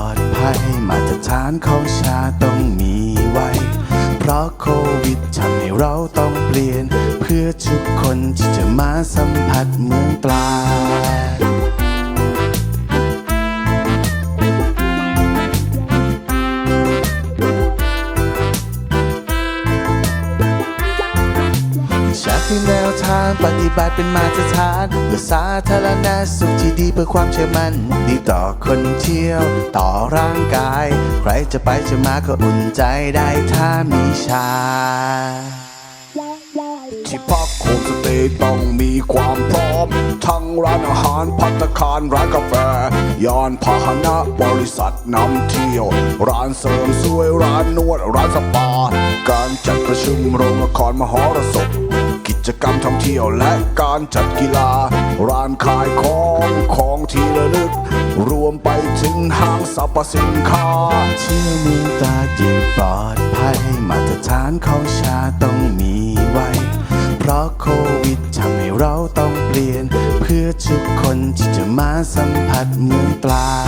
อดภัยมาตรฐานของชาต้องมีไว้ เพราะโควิดทำให้เราต้องเปลี่ยน เพื่อทุกคนที่จะมาสัมผัสเมืองปลา ที่แนวทางปฏิบัติเป็นมาตรฐานเพื่อสาธารณสุขที่ดีเพื่อความเชื่อมั่น ดีต่อคนเที่ยว ต่อร่างกาย ใครจะไปจะมาก็อุ่นใจได้ถ้ามีชา ที่พักโฮมสเตย์ต้องมีความพร้อม ทั้งร้านอาหารพัตคารร้านกาแฟ ยานพาหนะบริษัทนำเที่ยว ร้านเสริมสวยร้านนวดร้านสปา การจัดประชุมโรงละครมหรสพ จกรรมท่องเที่ยวและการจัดกีฬา ร้านขายของของที่ระลึก รวมไปถึงห้างสรรพสินค้าเที่ยวเมืองตาดอย่างปลอดภัย มาตรฐานของชาต้องมีไว้ เพราะโควิดทำให้เราต้องเปลี่ยน เพื่อทุกคนที่จะมาสัมผัสเมืองปลายใครา